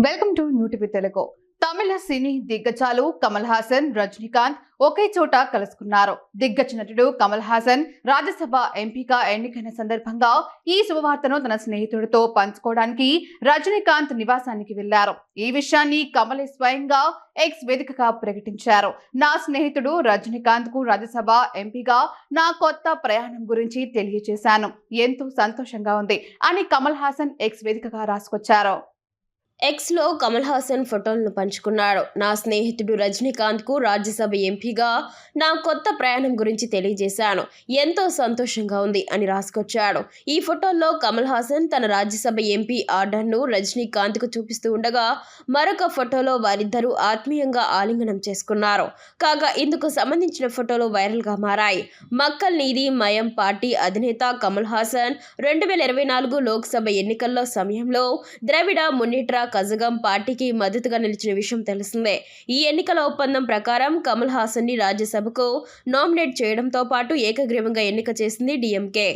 Welcome to new TV Telugu Tamil సినీ దిగ్గజాలు కమల్ హాసన్ రజనీకాంత్ ఒకే చోట కలుసుకున్నారు. దిగ్గజ నటుడు కమల్ హాసన్ రాజ్యసభ ఎంపీగా ఎన్నికైన సందర్భంగా ఈ శుభవార్తను తన స్నేహితుడితో పంచుకోవడానికి రజనీకాంత్ నివాసానికి వెళ్ళారు ఈ విషయాన్ని కమల్ స్వయంగా ఎక్స్ వేదికగా ప్రకటించారు. నా స్నేహితుడు రజనీకాంత్కు రాజ్యసభ ఎంపీగా నా కొత్త ప్రయాణం గురించి తెలియజేశాను. ఎంతో సంతోషంగా ఉంది అని కమల్ హాసన్ ఎక్స్ వేదికగా రాసుకొచ్చారు. ఎక్స్లో కమల్ హాసన్ ఫోటోలను పంచుకున్నాడు. నా స్నేహితుడు రజనీకాంత్కు రాజ్యసభ ఎంపీగా నా కొత్త ప్రయాణం గురించి తెలియజేశాను. ఎంతో సంతోషంగా ఉంది అని రాసుకొచ్చాడు. ఈ ఫోటోల్లో కమల్ హాసన్ తన రాజ్యసభ ఎంపీ ఆర్డర్ను రజనీకాంత్కు చూపిస్తూ ఉండగా మరొక ఫోటోలో వారిద్దరూ ఆత్మీయంగా ఆలింగనం చేసుకున్నారు. కాగా ఇందుకు సంబంధించిన ఫోటోలు వైరల్గా మారాయి. మక్కల్ నీది మయం పార్టీ అధినేత కమల్ హాసన్ రెండు వేల ఇరవై నాలుగు లోక్సభ ఎన్నికల్లో సమయంలో ద్రవిడ మున్నిట్రా కజగం పార్టీకి మద్దతుగా నిలిచిన విషయం తెలిసిందే. ఈ ఎన్నికల ఒప్పందం ప్రకారం కమల్ హాసన్ని రాజ్యసభకు నామినేట్ చేయడంతో పాటు ఏకగ్రీవంగా ఎన్నిక చేసింది డిఎంకే.